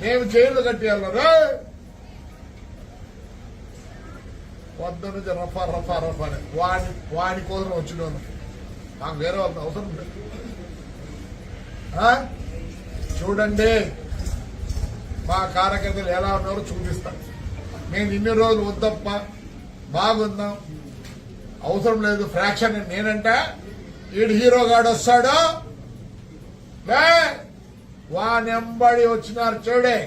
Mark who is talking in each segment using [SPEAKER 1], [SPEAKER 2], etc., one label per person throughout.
[SPEAKER 1] మేము జైలు కట్టేయాలరా? వద్ద నుంచి రఫా రఫా రఫా అని. వాడి వాడి కోసం వచ్చిన నాకు వేరే వాళ్ళ అవసరం లేదు. చూడండి. మా కార్యకర్తలు ఎలా ఉన్నారో చూపిస్తాం. నేను ఇన్ని రోజులు వద్దప్ప బాగుందాం. అవసరం లేదు ఫ్రాక్షన్ నేనంటే. ఈడు హీరో గాడు వస్తాడు. లే! వానెంబడి వచ్చినారు చూడే.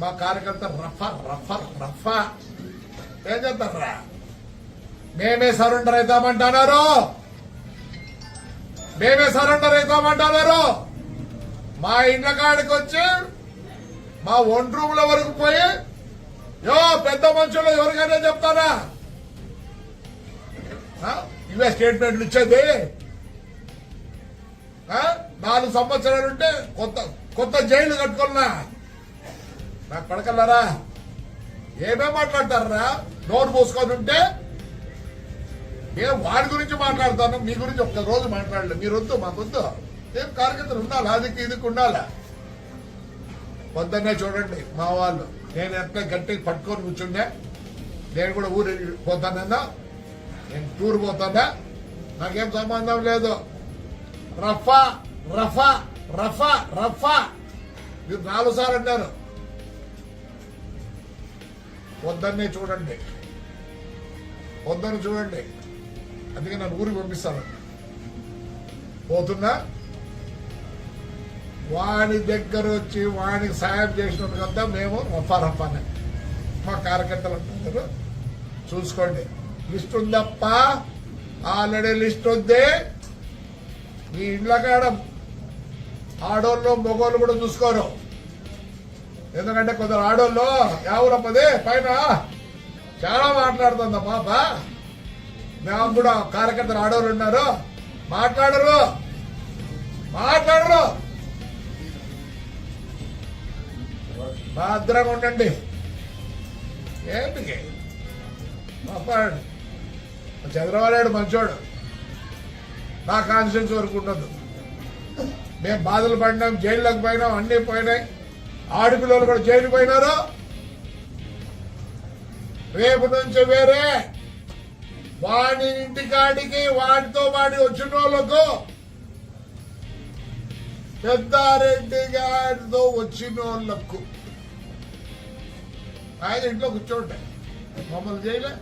[SPEAKER 1] మా కార్యకర్త రఫ రఫ రఫ. ఏం చేద్దాంరా? మేమే సరెండర్ అవుతామంటున్నారు మేమే సరెండర్ అవుతామంటున్నారు మా ఇండ్ల కాడికి వచ్చి మా ఒంటి రూమ్ల వరకు పోయి యో పెద్ద మనుషులు ఎవరికైనా చెప్తారా ఇవే స్టేట్మెంట్లు ఇచ్చేది. నాలుగు సంవత్సరాలు ఉంటే కొత్త కొత్త జైలు కట్టుకున్నా. నాకు పడకల్లారా ఏమేం మాట్లాడతారా? నోరు మూసుకొని ఉంటే నేను వాడి గురించి మాట్లాడతాను మీ గురించి ఒక్క రోజు మాట్లాడలే. మీరొద్దు మాకొద్దు ఏం కార్యకర్తలు ఉండాలి? అదికి ఇదికి ఉండాలా? పొద్దున్నే చూడండి మా వాళ్ళు. నేను ఎంత గట్టి పట్టుకొని కూర్చుండే. నేను కూడా ఊరు పోతానన్నా. నేను టూర్ పోతానా? నాకేం సంబంధం లేదు. రఫా రఫా రఫా రఫా. మీరు నాలుగు సార్లు అన్నారు. వద్దన్నే చూడండి. వద్దని చూడండి. అందుకే నన్ను ఊరికి పంపిస్తాను. పోతున్నా? వాడి దగ్గర వచ్చి వాడికి సాయం చేసినందుకంతా మేము రఫా రఫానే. మా కార్యకర్తలు అంటున్నారు. చూసుకోండి. లిస్ట్ ఉందప్ప? ఆల్రెడీ లిస్ట్ ఉంది. మీ ఇండ్ల కాడ ఆడోళ్ళు మగోళ్ళు కూడా చూసుకోరు. ఎందుకంటే కొందరు ఆడోళ్ళు ఎవరప్పది పైన. చాలా మాట్లాడుతుంది పాప. మేము కూడా కార్యకర్తలు ఆడోళ్ళు ఉన్నారు. మాట్లాడరు. మాట్లాడరు. భద్రంగా ఉండండి. ఏంటికి? చంద్రబాబు నాయుడు మంచోడు. నా కాన్స్టిట్యూన్స్ వరకు ఉండదు. మేము బాధలు పడినాం జైళ్ళకు పోయినాం అన్ని పోయినాయి. ఆడపిల్లలు కూడా జైలు పోయినారు. రేపు నుంచి వేరే వాడి ఇంటికాడికి వాడితో వాడి వచ్చిన వాళ్ళకు పెద్దారెడ్డి గారితో వచ్చిన వాళ్ళకు ఆయన ఇంట్లో కూర్చోండి. మమ్మల్ని చేయలే.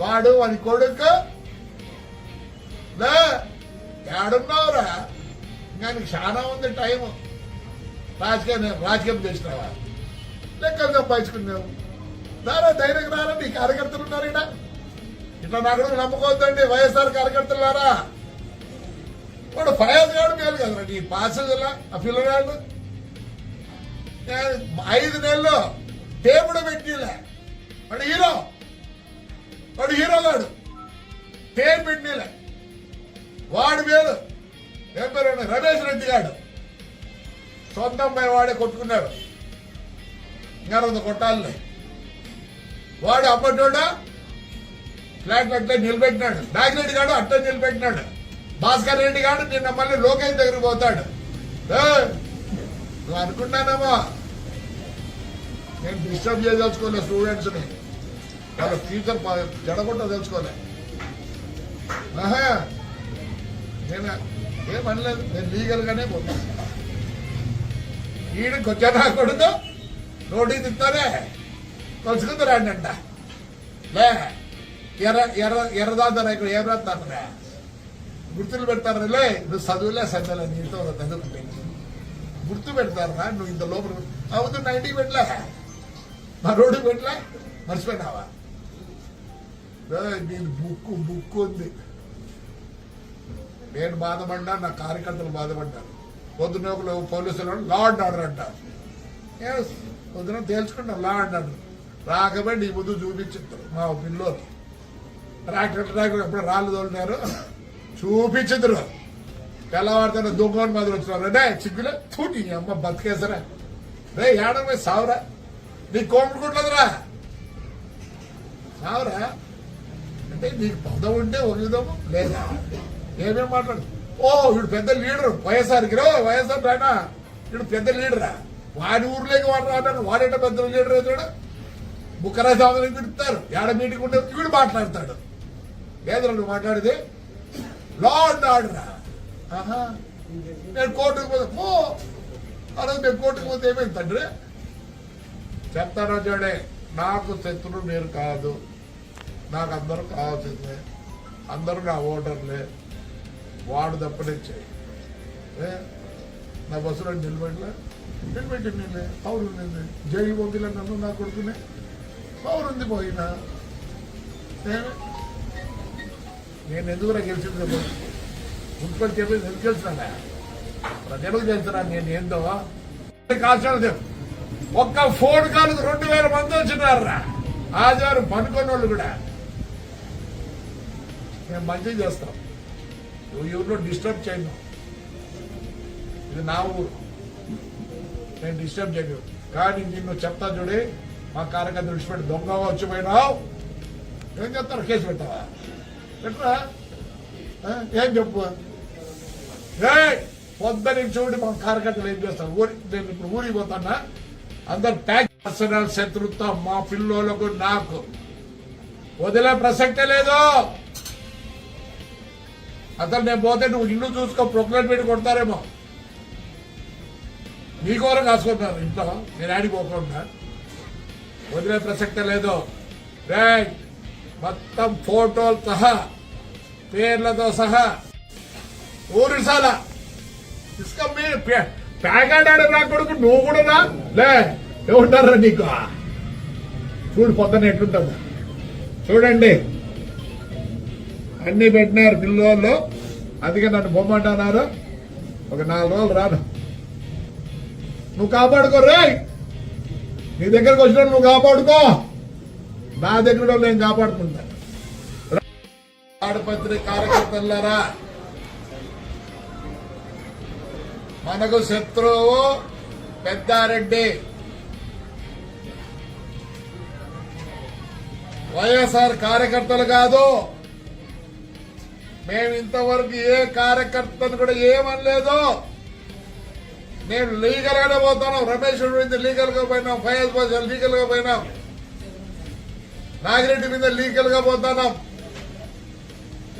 [SPEAKER 1] వాడు వాడి కొడుకు. లే ఏడున్నావురా? ఇంకా నీకు చాలా ఉంది టైం రాజకీయం రాజకీయం చేసినావా? లెక్కలు సంపాదించుకున్నావు దారా ధైర్యం రారా నీ కార్యకర్తలు ఉన్నారు ఇక్కడ. ఇట్లా నాకు నమ్ముకోవద్దండి వైఎస్ఆర్ కార్యకర్తలారా వాడు ఫయాజ్ గారు మేలు కదరా నీ పాసెస్లా ఆ పిల్లగాడు ఐదు నెలలు టేబుడు పెట్టిలే వాడు హీరో. వాడు హీరో గాడు. టేబు పెట్టిలే వాడు మేలు. ఏం రమేష్ రెడ్డి గారు సొంతం పై వాడే కొట్టుకున్నాడు. ఇంకా రెండు కొట్టాలి వాడు అప్పటోడా ఫ్లాట్ అట్లే నిలబెట్టినాడు. నాగిరెడ్డి గాడు అట్లే నిలబెట్టినాడు. భాస్కర్ రెడ్డి గాడు నిన్న మళ్ళీ లోకేష్ దగ్గరికి పోతాడు. నువ్వు అనుకున్నానమ్మా నేను డిస్టర్బ్ చేయదలుచుకోలే స్టూడెంట్స్ని వాళ్ళ ఫ్యూచర్ జడగొట్ట తెలుసుకోలే ఆహా ఏం ఏమనలేదు నేను లీగల్గానే పోతాను ఈయనకి వచ్చా నా కొడుకు నోటికి తిస్తారే కొలుసుకుంది రాండి అంట? లే ఎర్ర ఎర్ర ఎర్రదాతారా ఇక్కడ ఏం రాస్తారా గుర్తులు పెడతారా? లే నువ్వు చదువులే సన్నెల నీతో చదువుకుంటే గుర్తు పెడతారా నువ్వు ఇంత లోపల అవుతు నా ఇంటికి పెట్టలే. మా రోడ్డు పెట్టలే. మర్చిపోయినావా? నేను బుక్కు బుక్కు ఉంది. నేను బాధపడ్డా నా కార్యకర్తలు బాధపడ్డారు. పొద్దున ఒకరు పోలీసులు లా అండ్ ఆర్డర్ అంటారు. పొద్దున తేల్చుకుంటాం లా అండ్ ఆర్డర్. రాకమే నీ ముందు చూపించారు మా పిల్లలు ట్రాక్టర్ ట్రాక్టర్ ఎప్పుడు రాళ్ళు తోలినారు? చూపించదురు తెల్లవారితో దుంగోని మాదిరి వచ్చినారు. రే చిగ్గులే? తూటి అమ్మ బతికేసరా? రే ఏడమే సావురా? నీ కోముకుంటుందిరా సావురా? అంటే నీకు పదం ఉంటే ఒక విధము లేదా? ఏమేం మాట్లాడు ఓ వీడు పెద్ద లీడర్. వైఎస్ఆర్కి రో వైఎస్ఆర్ రాయనా వీడు పెద్ద లీడరా. వాడి ఊర్లోకి వాడు రావడానికి వాడేట పెద్ద లీడర్ అవుతాడు బుక్కరాజు ఆమెను తిడతారు ఏడ మీటింగ్ ఉంటే వీడు మాట్లాడతాడు. లేదురా నువ్వు మాట్లాడేది లా అండ్ ఆర్డర్ నేను కోర్టుకు పోతే పో. ఆ నేను కోర్టుకు పోతే ఏమైంది తండ్రి? చెప్తాను చూడే నాకు శత్రుడు మీరు కాదు. నాకు అందరూ కావాల్సిందే. అందరూ నా ఓటర్లే. వాడు తప్పనే ఏ? నా బస్సులో నిలబడలే. నిలబెట్టి నిన్నే పౌరు నిన్నే జైలు పంపిలే నన్ను నా కొడుకునే. పౌరుంది పోయినా. నేను ఎందుకు నాకు గెలిచింది మున్సిపల్ చెప్పి ఎందుకు గెలిచినా ప్రజలకు తెలుసురా నేను ఏందో? కాల్చాలి ఒక్క ఫోన్ కాలకు రెండు వేల మంది వచ్చినారా? ఆదివారం పనుకున్న వాళ్ళు కూడా. మేము మంచిగా చేస్తాం నువ్వు ఊరిలో డిస్టర్బ్ చేయను ఇది నా ఊరు నేను డిస్టర్బ్ చేయను కానీ నిన్ను చెప్తా చూడే మా కార్యకర్త విడిచిపెట్టి దొంగ వచ్చిపోయినావు ఏం చెప్తారు కేసు పెట్టావా పెట్టరా ఏం చెప్పు? ఏ పొద్దున చూడు మా కార్యకర్తలు ఏం చేస్తారు ఊరి నేను ఇప్పుడు ఊరికి పోతానా? అందరు ట్యాక్స్ పర్సనల్ శత్రుత్వం మా పిల్లోలకు నాకు. వదిలే ప్రసక్తే లేదు. అసలు నేను పోతే నువ్వు ఇల్లు చూసుకో ప్రొక్లైన్ పెట్టి కొడతారేమో. నీ కోరం ఇంట్లో నేను ఆడిపోకుండా వదిలే ప్రసక్తే లేదు. రే మొత్తం ఫోటోలు సహా పేర్లతో సహా. ఊరి సాల. ఇసుక మీ పేగాడాడు నా కొడుకు నువ్వు కూడా లే ఏమంటారా నీకు? చూడు పొద్దున ఎట్లుంటుందా. చూడండి. అన్ని పెట్టినారు పిల్లోళ్ళు అందుకే నన్ను బొమ్మంటున్నారు. ఒక నాలుగు రోజులు రాను. నువ్వు కాపాడుకో రే. నీ దగ్గరకు వచ్చిన నువ్వు కాపాడుకో. నా దగ్గర నేను కాపాడుకుంటా. ఆడపత్రి కార్యకర్తలారా మనకు శత్రువు పెద్దారెడ్డి. వైఎస్ఆర్ కార్యకర్తలు కాదు. మేము ఇంతవరకు ఏ కార్యకర్తను కూడా ఏమనలేదు నేను లీగల్ గానే పోతాను రమేష్ మీద లీగల్గా పోయినాం ఫయాజ్ బాషా లీగల్గా పోయినాం నాగిరెడ్డి మీద లీగల్గా పోతాను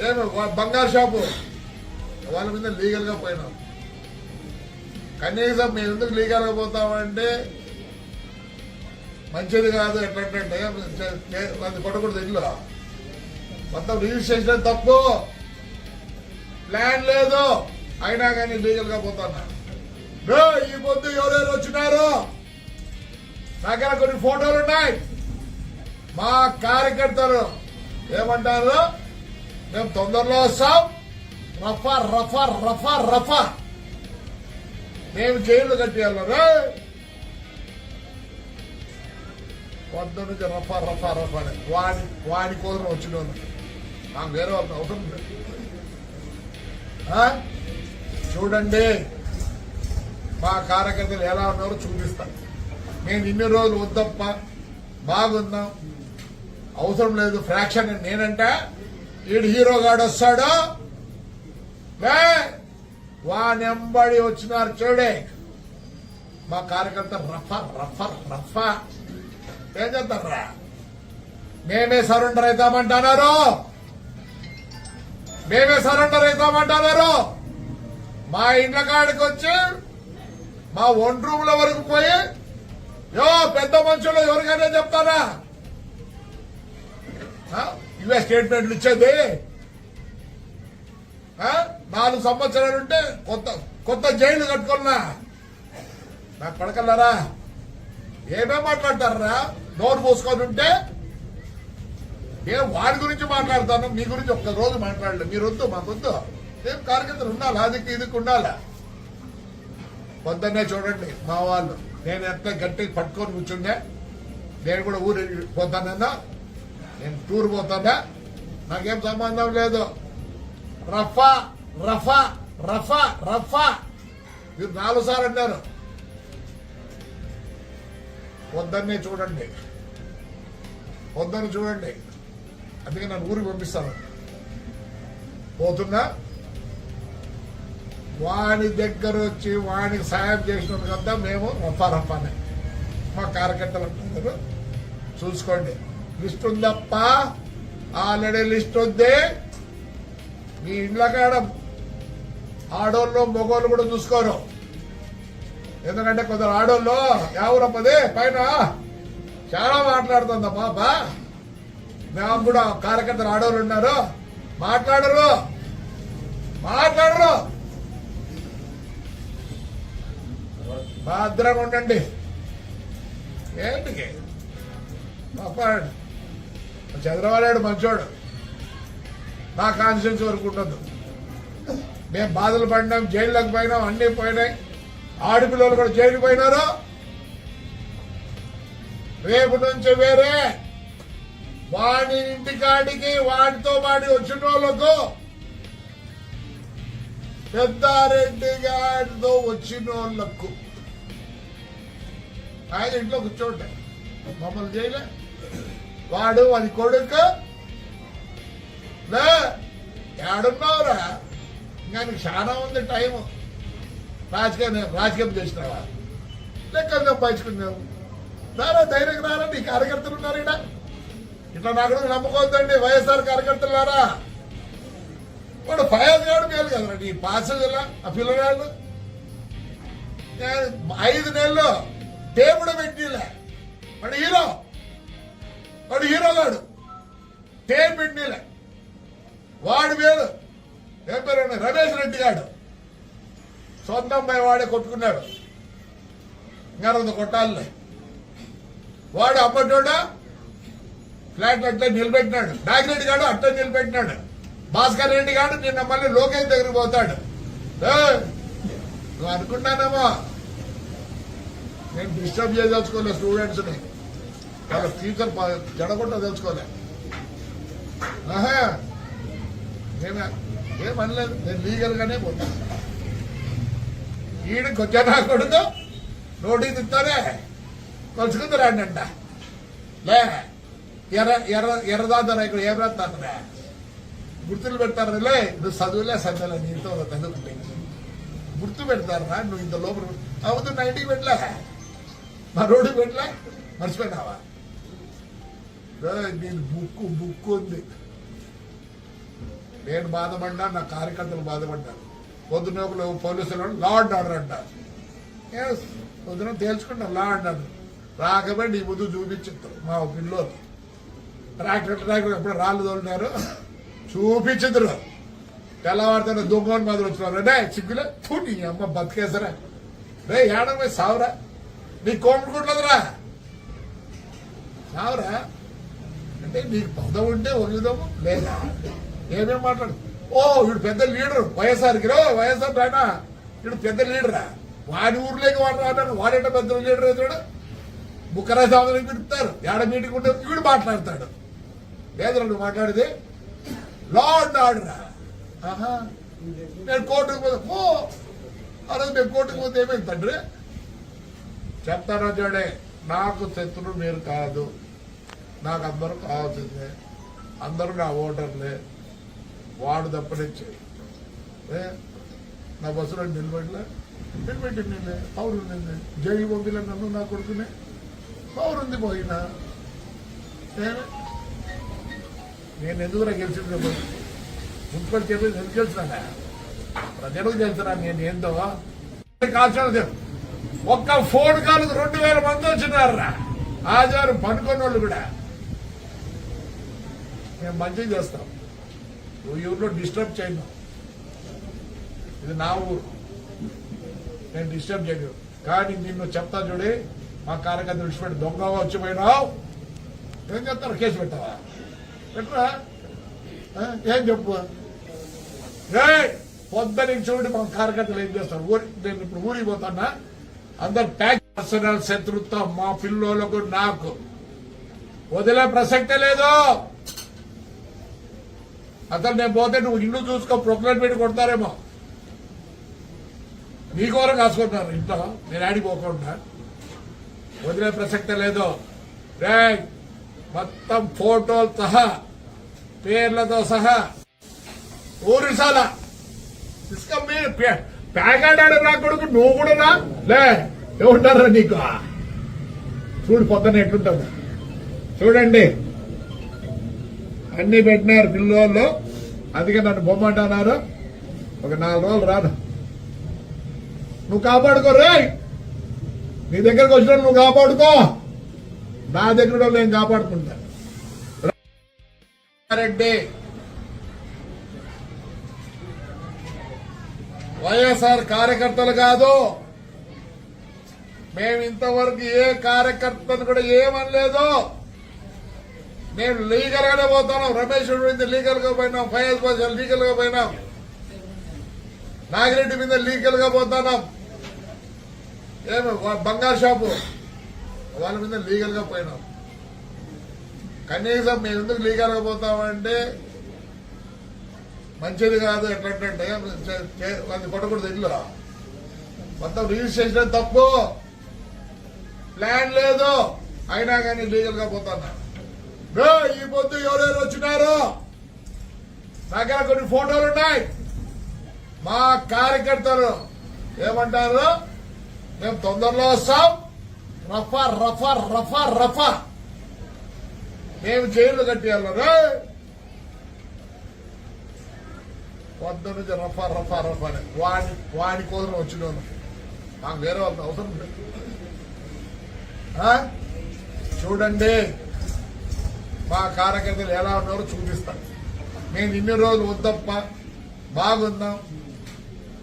[SPEAKER 1] ఏమి బంగారు షాపు వాళ్ళ మీద లీగల్గా పోయినాం కనీసం మేము ఎందుకు లీగల్గా పోతామంటే మంచిది కాదు ఎట్లంటే అది కొట్టకూడదు ఇల్లు మొత్తం రిజిస్ట్రేషన్ తప్పు ప్లాన్ లేదు. అయినా కానీ లీగల్గా పోతాను ఈ పొద్దు ఎవరెవరు వచ్చినారు? దగ్గర కొన్ని ఫోటోలు ఉన్నాయి. మా కార్యకర్తలు ఏమంటారు? మేము తొందరలో వస్తాం. రఫా రఫా రఫా రఫా. మేము జైలు కట్టేయాలి పొద్దు నుంచి రఫా రఫా రఫా వాడి వాడి కోసం వచ్చిన నాకు వేరే వాళ్ళు అవసరం లేదు. చూడండి. మా కార్యకర్తలు ఎలా ఉన్నారో చూపిస్తాను నేను ఇన్ని రోజులు వద్దప్ప బాగున్నాం. అవసరం లేదు ఫ్రాక్షన్ నేనంటే. ఈడు హీరో గాడు వస్తాడు. వానెంబడి వచ్చినారు చూడే. మా కార్యకర్త రఫ రఫ రఫ. ఏం చేస్తారా మేమే సరెండర్ అవుతామంటున్నారు. మేమే సరెండర్ అవుతామంటున్నారు మా ఇండ్ల కాడికి వచ్చి మా ఒంటి రూముల వరకు పోయి యో పెద్ద మనుషులు ఎవరికైనా చెప్తారా? ఇవే స్టేట్మెంట్లు ఇచ్చేది. నాలుగు సంవత్సరాలు ఉంటే కొత్త కొత్త జైలు కట్టుకున్నా. నా పడకల్లారా ఏమేం మాట్లాడతారా? నోరు మూసుకొని ఉంటే ఏం వాడి గురించి మాట్లాడతాను మీ గురించి ఒక్క రోజు మాట్లాడలేదు మీరు వద్దు మాకొద్దు ఏం కార్యకర్తలు ఉండాలి? అదికి ఇదికి ఉండాలి. పొద్దున్నే చూడండి మా వాళ్ళు. నేను ఎంత గట్టిగా పట్టుకొని కూర్చుండే నేను కూడా ఊరు పోతానన్నా. నేను టూర్ పోతానా? నాకేం సంబంధం లేదు. రఫా రఫా రఫా రఫా. మీరు నాలుగు సార్లు అన్నారు. పొద్దున్నే చూడండి. పొద్దున్న చూడండి. అందుకే నన్ను ఊరికి పంపిస్తాను. పోతున్నా? వాని దగ్గర వచ్చి వానికి సాయం చేసినందుకంతా మేము రఫా మా కార్యకర్తలు చూసుకోండి. లిస్ట్ ఉందప్ప? ఆల్రెడీ లిస్ట్ ఉంది. మీ ఇండ్ల కాడ ఆడోళ్ళు మగోళ్ళు కూడా చూసుకోరు. ఎందుకంటే కొందరు ఆడోళ్ళు ఎవరమ్మది పైన. చాలా మాట్లాడుతుందా పాప మేము కూడా కార్యకర్తలు ఆడవాళ్ళు ఉన్నారు మాట్లాడరు. మాట్లాడరు. భద్రంగా ఉండండి. ఏంటికి? పాపాడు చంద్రబాబు మంచోడు. నా కాన్స్టిట్యూన్సీ వరకు ఉండదు. మేము బాధలు పడినాం జైల్లోకి పోయినాం అన్ని పోయినాయి. ఆడపిల్లలు కూడా జైలుకి పోయినారు. రేపు నుంచి వేరే వాడి ఇంటికాడికి వాడితో వాడి వచ్చిన వాళ్ళకు పెద్దారెడ్డి గారితో వచ్చిన వాళ్ళకు ఆయన ఇంట్లో కూర్చోండి. మమ్మల్ని చేయలే. వాడు వాడి కొడుకు. ఏడున్నావురా? ఇంకా నీకు చాలా ఉంది టైం రాజకీయం రాజకీయం చేసినావా? లెక్కలు సంపాదించుకున్నావు రారా ధైర్యం రారా? నీ కార్యకర్తలు ఉన్నారు ఇట్లా నాకు నమ్ముకోవద్దండి వైఎస్ఆర్ కార్యకర్తలారా. వాడు ఫైర్ గారు మేలు కదరా నీ పాసెస్ ఆ పిల్లగాళ్ళు ఐదు నెలలు దేవుడు పెట్టిలే. వాడు హీరో. వాడు హీరో గాడు. టేప్ పెట్టిలే. వాడు వేలు ఏం పేరు రమేష్ రెడ్డి గాడు. సొంత అమ్మాయి వాడే కొట్టుకున్నాడు. ఇంకా రెండు కొట్టాలే. వాడు చూడ ఫ్లాట్ అట్లా నిలబెట్టినాడు. నాగిరెడ్డి గాడు అట్లా నిలబెట్టినాడు. భాస్కర్ రెడ్డి గాడు నిన్న మళ్ళీ లోకేష్ దగ్గరికి పోతాడు. నువ్వు అనుకున్నానేమో? నేను డిస్టర్బ్ చేయదలుచుకోలే స్టూడెంట్స్ని వాళ్ళ ఫ్యూచర్ జడగొట్ట తెలుసుకోలే. ఆహా నేను ఏమనలేదు. నేను లీగల్ గానే పోతాను ఈడికి వచ్చా నా కొడుకు నోటికి తిస్తానే రాండి అంట లే. ఎర్ర ఎర్ర ఎర్రదాదరా ఇక్కడ ఏం గుర్తులు పెడతారు లే నువ్వు చదువులే చదివలే నీతో చదువుకుంటే గుర్తు పెడతారా నువ్వు ఇంత లోపల అవుతు నైన్టీకి పెట్టలే. మా రోడ్డు పెట్టలే. మర్చిపోయినావా? నేను బుక్కు బుక్కు ఉంది. నేను బాధపడ్డా నా కార్యకర్తలు బాధపడ్డారు పొద్దున ఒకరు పోలీసులు లా అండ్ ఆర్డర్ అంటారు. పొద్దున తేల్చుకుంటాం లా అండ్ ఆర్డర్ రాకపోయి నీ ముందు చూపించారు మా పిల్లలు ట్రాక్టర్ ట్రాక్టర్ ఎప్పుడు రాళ్ళు తోలున్నారు చూపించదురు. తెల్లవారితేనే దొంగని మాదిరి వచ్చినారు. రే సిగ్గులే? తూ నీ అమ్మ బతికేసరా. రే ఏడమే సావురా. నీ కోమడుకుంటుందిరా సావురా. అంటే నీకు పదం ఉంటే వదిలేదాము లేదా? ఏమేం మాట్లాడు? ఓ వీడు పెద్ద లీడర్. వైఎస్ఆర్కి రో వైఎస్ఆర్ రానా వీడు పెద్ద లీడరా. వాడి ఊర్లోకి వాడు రాడాను వాడేట పెద్ద లీడర్ అవుతాడు బుక్కరాజు ఆమెను పిలుస్తారు ఏడ మీటింగ్ ఉంటే వీడు మాట్లాడతాడు. లేదు నువ్వు మాట్లాడేది లా అండ్ ఆర్డర్ ఆహా నేను కోర్టుకు పోతే. పో. ఆ రోజు నేను కోర్టుకు పోతే ఏమైంది తండ్రి? చెప్తాను చూడే నాకు శత్రుడు మీరు కాదు. నాకు అందరూ కావాల్సిందే. అందరూ నా ఓటర్లే. వాడు తప్పనిచ్చే ఏ? నా బస్సులో నిలబడలే? నిలబెట్టి నిన్నే పౌరు నిన్నే జైలు పంపిలే నన్ను నా కొడుకునే? పౌరుంది పోయినా? నేను నేను నాకు గెలిచింది మున్సిపల్ చైర్మన్ ఎందుకు గెలిచినా ప్రజలకు తెలుసురా నేను ఏందో. కాల్చాలి ఒక్క ఫోన్ కాల్ రెండు వేల మంది వచ్చినారా ఆచారం పనుకొని వాళ్ళు కూడా. మేము మంచిగా చేస్తాం. నువ్వు ఈ ఊర్లో డిస్టర్బ్ చేయను. ఇది నా ఊరు. నేను డిస్టర్బ్ చేయను. కానీ నిన్ను చెప్తా చూడి మా కార్యకర్త విడిచిపెట్టి దొంగ వచ్చి పోయినావు. ఏం చెప్తారు కేసు పెట్టావా? ఎట్రా ఏం చెప్పు? ఏ పొద్దున చూడండి మా కార్యకర్తలు ఏం చేస్తారు? ఊరి నేను ఇప్పుడు ఊరికి పోతానా? అందరు ప్యాక్ పర్సనల్ శత్రుత్వం మా పిల్లోలకు నాకు. వదిలే ప్రసక్తే లేదు. అసలు నేను పోతే నువ్వు ఇల్లు చూసుకో ప్రొక్లైన్ పెట్టి కొడతారేమో. నీ కోరం కాసుకుంటున్నారు ఇంట్లో నేను ఆడిపోకుండా వదిలే ప్రసక్తే లేదు. రే మొత్తం ఫోటోలు సహా పేర్లతో సహా. ఊరిసాల తీసుక మీ ప్యాకెట్ నా కొడుకు నువ్వు కూడా రా. లే ఏముంటారా నీకు? చూడు పొద్దున ఎట్లుంటుంది. చూడండి. అన్ని పెట్టినారు పిల్లోళ్ళు అందుకే నన్ను బొమ్మంటున్నారు. ఒక నాలుగు రోజులు రాను. నువ్వు కాపాడుకో రే. నీ దగ్గరకు వచ్చిన నువ్వు కాపాడుకో. నా దగ్గర కూడా నేను కాపాడుకుంటాను రెడ్డి వైఎస్ఆర్ కార్యకర్తలు కాదు. మేము ఇంతవరకు ఏ కార్యకర్తను కూడా ఏమనలేదు. నేను లీగల్ గానే పోతున్నాం. రమేష్ మీద లీగల్గా పోయినాం. ఫయాజ్ బాషా లీగల్గా పోయినాం. నాగిరెడ్డి మీద లీగల్గా పోతున్నాం. ఏమి బంగారు షాపు? వాళ్ళ మీద లీగల్గా పోయినాం. కనీసం మేము ఎందుకు లీగల్గా పోతామంటే మంచిది కాదు ఎట్లంటే అది కొట్టకూడదు ఇల్లు మొత్తం రిజిస్ట్రేషన్ తప్పు. ప్లాన్ లేదు. అయినా కానీ లీగల్గా పోతాను ఈ పొద్దు ఎవరెవరు వచ్చినారు? దగ్గర కొన్ని ఫోటోలు ఉన్నాయి. మా కార్యకర్తలు ఏమంటారు? మేము తొందరలో వస్తాం. రఫా రఫా రఫా రఫా. మేము జైలు కట్టేయాలరా వద్ద నుంచి రఫా రఫా రఫా అని. వాడి వాడి కోసం వచ్చినాను నాకు వేరే వాళ్ళ అవసరం లేదు. చూడండి. మా కార్యకర్తలు ఎలా ఉన్నారో చూపిస్తాను నేను ఇన్ని రోజులు వద్దప్ప బాగుందాం.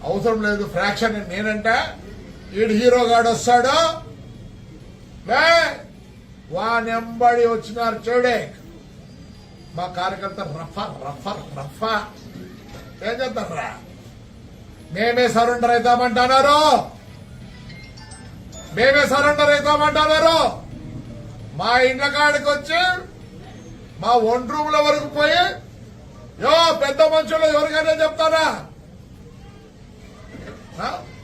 [SPEAKER 1] అవసరం లేదు. ఫ్రాక్షన్ నేనంట. ఈడు హీరో గాడు వస్తాడో. వానెంబడి వచ్చినారు చూడే. మా కార్యకర్త రఫ రఫ రఫ. ఏం చేద్దాంరా మేమే సరెండర్ అవుతామంటున్నారు మేమే సరెండర్ అవుతామంటున్నారు మా ఇండ్ల కాడికి వచ్చి మా ఒంటి రూమ్ల వరకు పోయి యో పెద్ద మనుషులు ఎవరికైనా చెప్తారా?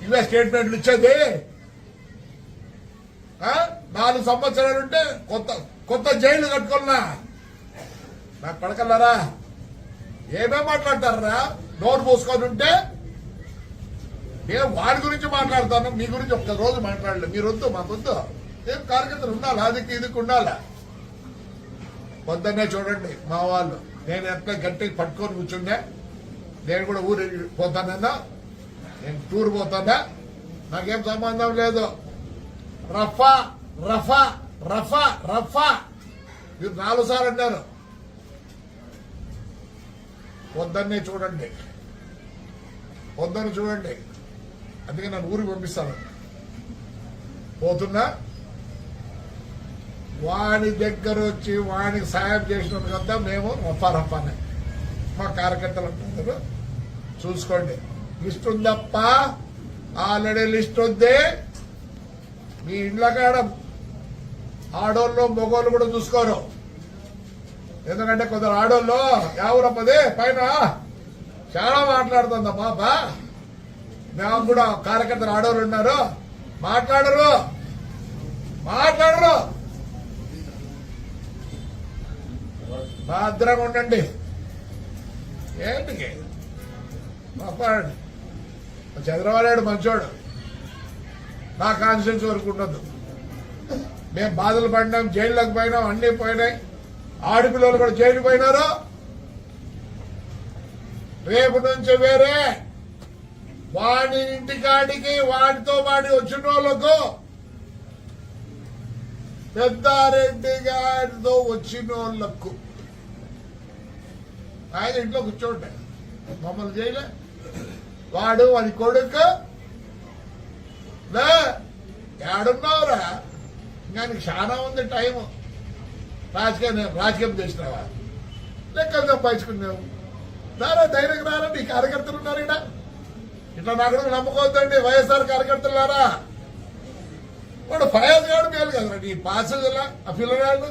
[SPEAKER 1] ఇవే స్టేట్మెంట్లు ఇచ్చేది. ఆ? నాలుగు సంవత్సరాలు ఉంటే కొత్త కొత్త జైలు కట్టుకున్నా. నాకు పడకల్లారా ఏమేమి మాట్లాడతారా? నోరు మూసుకొని ఉంటే నేను వాడి గురించి మాట్లాడతాను మీ గురించి ఒక్క రోజు మాట్లాడలేదు. మీరొద్దు మాకొద్దు. ఏం కార్యకర్తలు ఉండాలి? అదికి ఇదికి ఉండాలా? పొద్దున్నే చూడండి మా వాళ్ళు. నేను ఎట్లా గట్టిగా పట్టుకొని కూర్చుండే నేను కూడా ఊరు పోతానన్నా. నేను టూర్ పోతానా నాకేం సంబంధం లేదు. రఫా! రఫా రఫా రఫా. మీరు నాలుగు సార్లు అన్నారు. వద్దన్నే చూడండి. వద్దని చూడండి. అందుకే నన్ను ఊరికి పంపిస్తాను. పోతున్నా? వాడి దగ్గర వచ్చి వాడికి సాయం చేసినందుకంతా మేము రఫా రఫానే. మా కార్యకర్తలు అంటున్నారు. చూసుకోండి. లిస్ట్ ఉందప్ప? ఆల్రెడీ లిస్ట్ ఉంది. మీ ఇండ్ల కాడ ఆడోళ్ళు మగోళ్ళు కూడా చూసుకోరు. ఎందుకంటే కొందరు ఆడోళ్ళు ఎవరప్పది పైన. చాలా మాట్లాడుతుందా పాప. మేము కూడా కార్యకర్తలు ఆడోళ్ళు ఉన్నారు. మాట్లాడరు. మాట్లాడరు. భద్రంగా ఉండండి. ఏంటికి? మాట్లాడండి చంద్రబాబు మంచోడు. నా కాన్స్టిట్యూన్స్ వరకు ఉండదు. మేము బాధలు పడినాం జైళ్ళకు పోయినాం అన్ని పోయినాయి. ఆడపిల్లలు కూడా జైలు పోయినారు. రేపు నుంచి వేరే వాడి ఇంటికాడికి వాడితో వాడి వచ్చిన వాళ్ళకు పెద్దారెడ్డి గారితో వచ్చిన వాళ్ళకు ఆయన ఇంట్లో కూర్చోండి. మమ్మల్ని చేయలే. వాడు వాడి కొడుకు. ఏడున్నారా ఇంకా నీకు చాలా ఉంది టైం రాజకీయం రాజకీయం చేసినావా లెక్కలు సంపాదించుకున్నావు నారా ధైర్యం రారండి నీ కార్యకర్తలు ఉన్నారు ఇక్కడ ఇట్లా నా కూడా నమ్ముకోవద్దండి వైఎస్ఆర్ కార్యకర్తలారా వాడు ఫైర్ కావడం మేలు కదరా నీ పాసలా ఆ పిల్లగాళ్ళు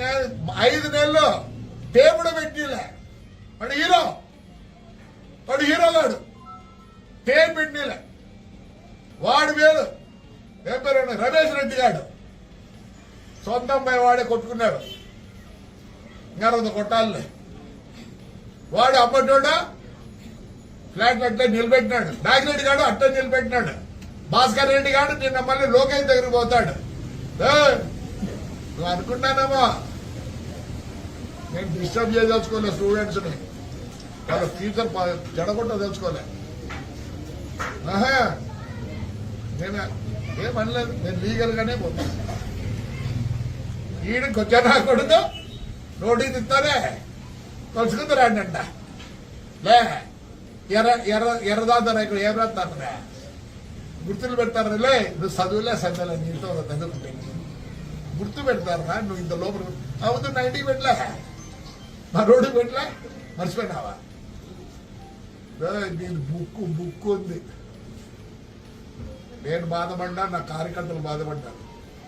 [SPEAKER 1] ఏ- ఐదు నెలలు టేబుల్ పెట్టిలే వాడు హీరో. వాడు హీరో గాడు. టేప్ పెట్టిలే వాడు మేలు. ఏం పేరు రమేష్ రెడ్డి గారు సొంతం పై వాడే కొట్టుకున్నాడు. ఇంకా కొట్టాలి కొట్టాలే. వాడు అమ్మటోడా ఫ్లాట్ అట్లే నిలబెట్టినాడు. నాగిరెడ్డి గారు అట్లే నిలబెట్టినాడు. భాస్కర్ రెడ్డి గారు నిన్న మళ్ళీ లోకేష్ దగ్గరికి పోతాడు. నువ్వు అనుకున్నానమ్మా నేను డిస్టర్బ్ చేయదలుచుకోలే స్టూడెంట్స్ని వాళ్ళ ఫ్యూచర్ చెడగొట్ట తెలుసుకోలే ఆహా నేను ఏమనలేదు నేను లీగల్ గానే పోతాను ఈయనకి వచ్చా నా కొడుకు నోటికి తిత్తానే కలుసుకుంది అంట? లే ఎర్ర ఎర్ర ఎర్రదాతారా ఇక్కడ ఏం రాస్తారా గుర్తులు పెడతారా? లే నువ్వు చదువులే సందలే నీతో చదువుకుంటే గుర్తు పెడతారా నువ్వు ఇంత లోపల అవుతు నైన్టీ పెట్టలే. మా రోడ్డు పెట్టలే. మర్చిపోయినావా? నేను బుక్కు బుక్కు ఉంది. నేను బాధపడ్డా నా కార్యకర్తలు బాధపడ్డారు.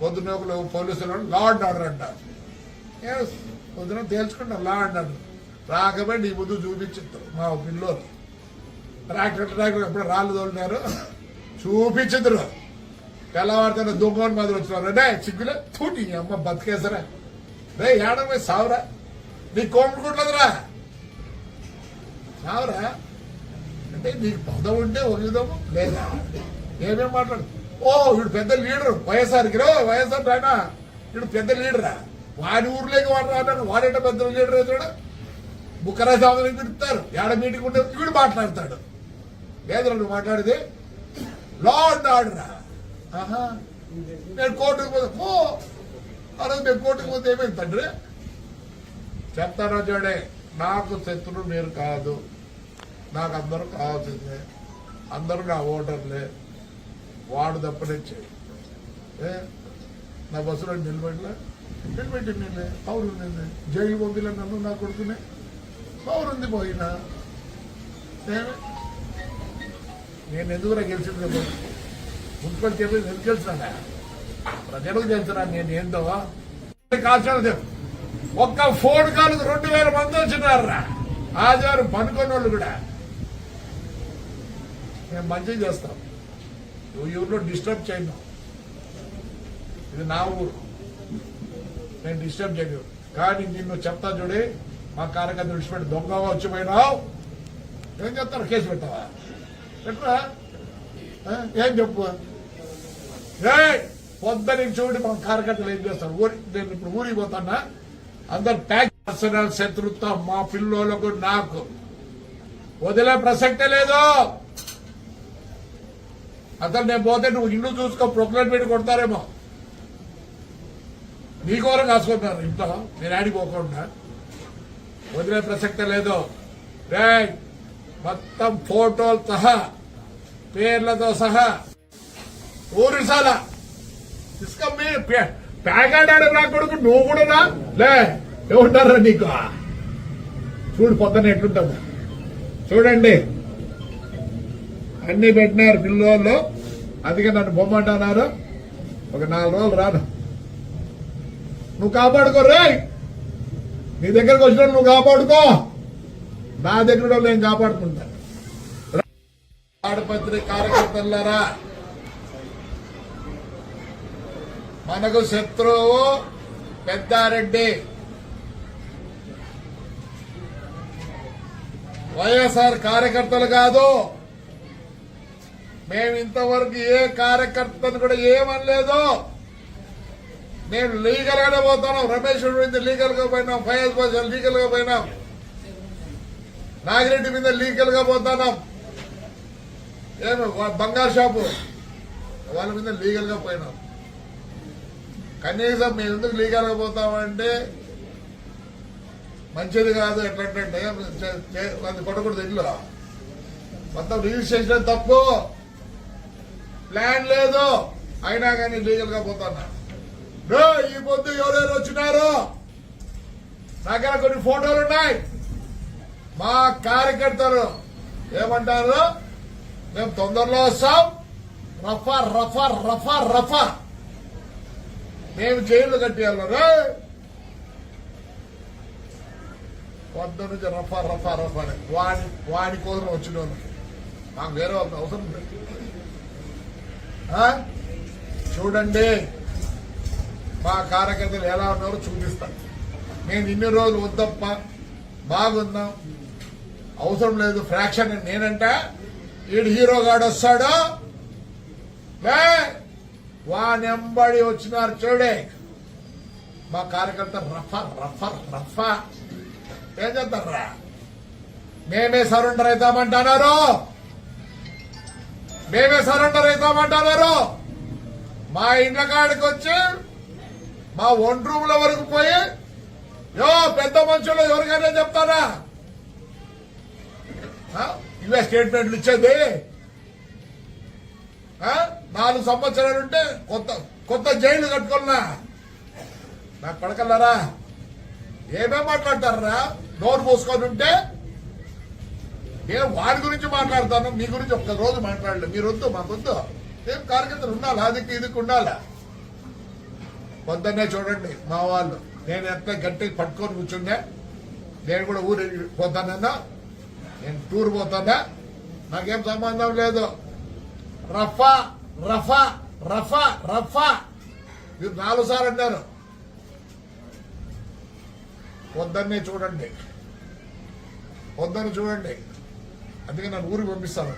[SPEAKER 1] పొద్దున ఒకరు పోలీసులు లా అండ్ ఆర్డర్ అంటారు. పొద్దున తేల్చుకుంటాం లా అండ్ ఆర్డర్ రాకపోయి నీ ముందు చూపించారు మా పిల్లోరు ట్రాక్టర్ ట్రాక్టర్ ఎప్పుడు రాళ్ళు తోలినారు? చూపించదురు తెల్లవారితో దుంగోని మాదిరి వచ్చినారు. రే చిక్కులే తూటి అమ్మ బతికేసరా? రే ఏడమే సావురా. నీ కోముకుంటుందిరా సావురా? అంటే నీకు పదం ఉంటే ఒక విధము లేదా? ఏమేం మాట్లాడు? ఓ వీడు పెద్ద లీడర్. వైఎస్ఆర్కి రో వైఎస్ఆర్ రాయనా వీడు పెద్ద లీడరా? వాడి ఊర్లోకి వాడు రాను వాడేట పెద్ద లీడర్ చూడ. బుక్కరాజు ఆమెను తిడతారు ఏడ మీటింగ్ ఉంటే వీడు మాట్లాడతాడు. లేదురా నువ్వు మాట్లాడేది లా అండ్ ఆర్డరా ఆహా. నేను కోర్టుకు పోతే పో. ఆ నేను కోర్టుకు పోతే ఏమైంది తండ్రి? చెప్తాను చూడే నాకు శత్రుడు మీరు కాదు. నాకు అందరూ కావాల్సిందే. అందరూ నా ఓటర్లే. వాడు తప్పనిచ్చే ఏ? నా బస్సులో నిలబడలే నిలబెట్టి నేను పౌరు నేను జైలు పంపిలే నన్ను నా కొడుకునే. పౌరుంది పోయినా. ఏమి? నేను ఎందుకురా గెలిచింది కదా? మున్సిపల్ చెప్పి ఎందుకు గెలిచినా? ప్రజలకు తెలుసురా నేను ఏందో. కాల్చాలి ఒక్క ఫోన్ కాల్ రెండు వేల మంది వచ్చినారా ఆదివారం పనుకున్న వాళ్ళు కూడా. మేము మంచిగా చేస్తాం నువ్వు ఊర్లో డిస్టర్బ్ చేయను. ఇది నా ఊరు. నేను డిస్టర్బ్ చేయను. కానీ నిన్ను చెప్తా చూడే మా కార్యకర్త విడిచిపెట్టి దొంగ వచ్చిపోయినావు ఏం చెప్తారు కేసు పెట్టావా ఎట్లా ఏం చెప్పు? ఏ పొద్దున చూడు మా కార్యకర్తలు ఏం చేస్తారు? ఊరి నేను ఇప్పుడు ఊరికి పోతానా? అందరు ట్యాక్స్ పర్సనల్ శత్రుత్వం మా పిల్లోలకు నాకు. వదిలే ప్రసక్తే లేదు. అసలు నేను పోతే నువ్వు ఇల్లు చూసుకో ప్రొక్లైన్ పెట్టి కొడతారేమో. నీ కోరం కాసుకుంటున్నారు. ఇంట్లో నేను ఆడికి పోకుండా. వదిలే ప్రసక్తే లేదు. రే మొత్తం ఫోటోలు సహా పేర్లతో సహా. ఊరి సాలా. తీసుకమ్మి పేగాడాడు నా కొడుకు నువ్వు కూడా రా. లే ఏమంటారా నీకు? చూడు పొద్దున ఎట్లుంటుందా చూడండి. అన్ని పెట్టినారు పిల్లోళ్ళు అందుకే నన్ను బొమ్మంటున్నారు. ఒక నాలుగు రోజులు రాను. నువ్వు కాపాడుకో రే. నీ దగ్గరకు వచ్చిన నువ్వు కాపాడుకో. నా దగ్గర నేను కాపాడుకుంటా. ఆడపత్రి కార్యకర్తలారా మనకు శత్రువు పెద్దారెడ్డి. వైఎస్ఆర్ కార్యకర్తలు కాదు. మేము ఇంతవరకు ఏ కార్యకర్తను కూడా ఏమనలేదు. నేను లీగల్ గానే పోతాను రమేష్ మీద లీగల్గా పోయినాం. ఫయాజ్ బాషా లీగల్గా పోయినాం. నాగిరెడ్డి మీద లీగల్గా పోతాను ఏమి బంగారు షాపు. వాళ్ళ మీద లీగల్గా పోయినాం. కనీసం మేము ఎందుకు లీగల్గా పోతామంటే మంచిది కాదు ఎట్లంటే అది కొట్టకూడదు ఇల్లు. మొత్తం రిజిస్ట్రేషన్ తప్పు. ప్లాన్ లేదు. అయినా కానీ లీగల్గా పోతానా ఈ పొద్దు ఎవరెవరు వచ్చినారు? దగ్గర కొన్ని ఫోటోలు ఉన్నాయి. మా కార్యకర్తలు ఏమంటారు? మేము తొందరలో వస్తాం. రఫా రఫా రఫా రఫా. మేము జైలు కట్టేయాలి రే. పొద్దు నుంచి రఫా రఫా రఫా అని. వాడి వాడి కోసం వచ్చిన వాళ్ళు మాకు వేరే వాళ్ళకి అవసరం లేదు. చూడండి. మా కార్యకర్తలు ఎలా ఉన్నారో చూపిస్తాను. నేను ఇన్ని రోజులు వద్దప్ప బాగున్నాం. అవసరం లేదు ఫ్రాక్షన్ నేనంటే. నేనంట ఈడు హీరో గాడు వస్తాడు. వానెంబడి వచ్చినారు చూడే. మా కార్యకర్త రఫ రఫ రఫ. ఏం చేస్తారా మేమే సరెండర్ అవుతామంటున్నారు. మేమే సరెండర్ అవుతామంటున్నారు మా ఇండ్ల కాడికి వచ్చి మా ఒంటి రూముల వరకు పోయి యో పెద్ద మనుషులు ఎవరికైనా చెప్తారా? ఇవే స్టేట్మెంట్లు ఇచ్చేది. నాలుగు సంవత్సరాలు ఉంటే కొత్త కొత్త జైలు కట్టుకున్నా. నా కొడకల్లారా ఏమేం మాట్లాడతారా? నోరు మూసుకొని ఉంటే నేను వాడి గురించి మాట్లాడతాను మీ గురించి ఒక్క రోజు మాట్లాడలేదు మీరు వద్దు మాకొద్దు ఏం కార్యకర్తలు ఉండాలి? అదికి ఇదికి ఉండాలి? పొద్దున్నే చూడండి మా వాళ్ళు. నేను ఎంత గట్టిగా పట్టుకొని కూర్చుండే నేను కూడా ఊరు పోతానన్నా. నేను టూర్ పోతానా? నాకేం సంబంధం లేదు. రఫా రఫా రఫా రఫా. మీరు నాలుగు సార్లు అన్నారు. పొద్దున్నే చూడండి. పొద్దున్న చూడండి. అందుకే నన్ను ఊరికి పంపిస్తాను.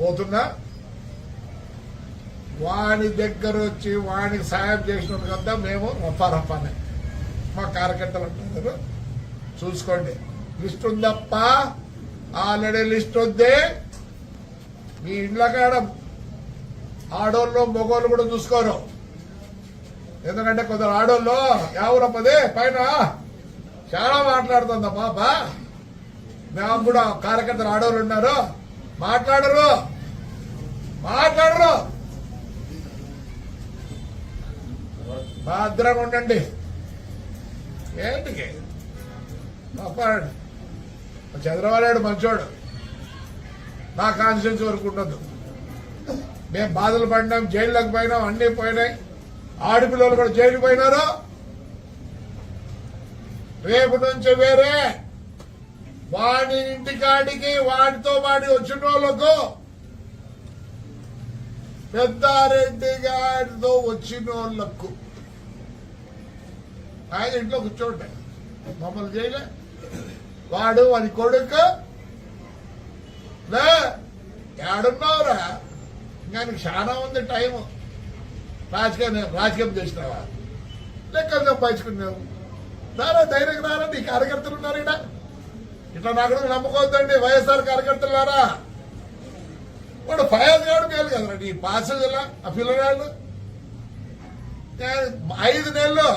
[SPEAKER 1] పోతున్నా? వాని దగ్గర వచ్చి వానికి సాయం చేసినందుకంతా కదా మేము రఫా రఫానే. మా కార్యకర్తలు అంటున్నారు చూసుకోండి. లిస్ట్ ఉందప్ప? ఆల్రెడీ లిస్ట్ ఉంది. మీ ఇండ్ల కాడ ఆడోళ్ళు మగోళ్ళు కూడా చూసుకోరు. ఎందుకంటే కొందరు ఆడోళ్ళు ఎవరప్పదే పైన చాలా మాట్లాడుతుందా పాప మేము కూడా కార్యకర్తలు ఆడవాళ్ళు ఉన్నారు? మాట్లాడరు. మాట్లాడరు. భద్రంగా ఉండండి. ఏంటికి? పాపాడు చంద్రబాబు మంచోడు. నా కాన్స్టిట్యూన్సీ వరకు ఉండదు. మేము బాధలు పడినాం జైల్లోకి పోయినాం అన్ని పోయినాయి. ఆడపిల్లలు కూడా జైలు పోయినారు. రేపు నుంచి వేరే వాడి ఇంటికాడికి వాడితో వాడి వచ్చిన వాళ్ళకు పెద్దారెడ్డి గారితో వచ్చిన వాళ్ళకు ఆయన ఇంట్లో కూర్చోండి. మమ్మల్ని చేయలే. వాడు వాడి కొడుకు. లే ఏడున్నావురా? ఇంకా నీకు చాలా ఉంది టైం రాజకీయం రాజకీయం చేసినావా? లెక్కలు సంపాదించుకున్నావు. రారా ధైర్యం రారా? నీ కార్యకర్తలు ఉన్నారు ఇక్కడ ఇట్లా నాకు నమ్ముకోవద్దండి వైఎస్ఆర్ కార్యకర్తలారా. వాడు ఫైర్ గారు మేలు కదరా నీ పాసెస్ ఆ పిల్లగాళ్ళు ఐదు నెలలు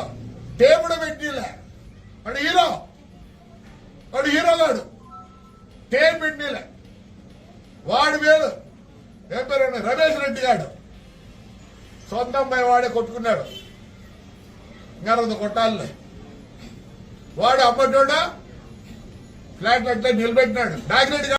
[SPEAKER 1] టేబుడు పెట్టిలే. వాడు హీరో. వాడు హీరో గాడు. టేబు పెట్టిలే. వాడు మేలు ఏం పేరు రమేష్ రెడ్డి గాడు. సొంత అమ్మాయి వాడే కొట్టుకున్నాడు. ఇంకా రెండు కొట్టాలి. వాడు అప్పటోడా ఫ్లాట్ అట్లా నిలబెట్టినాడు. నాగిరెడ్డి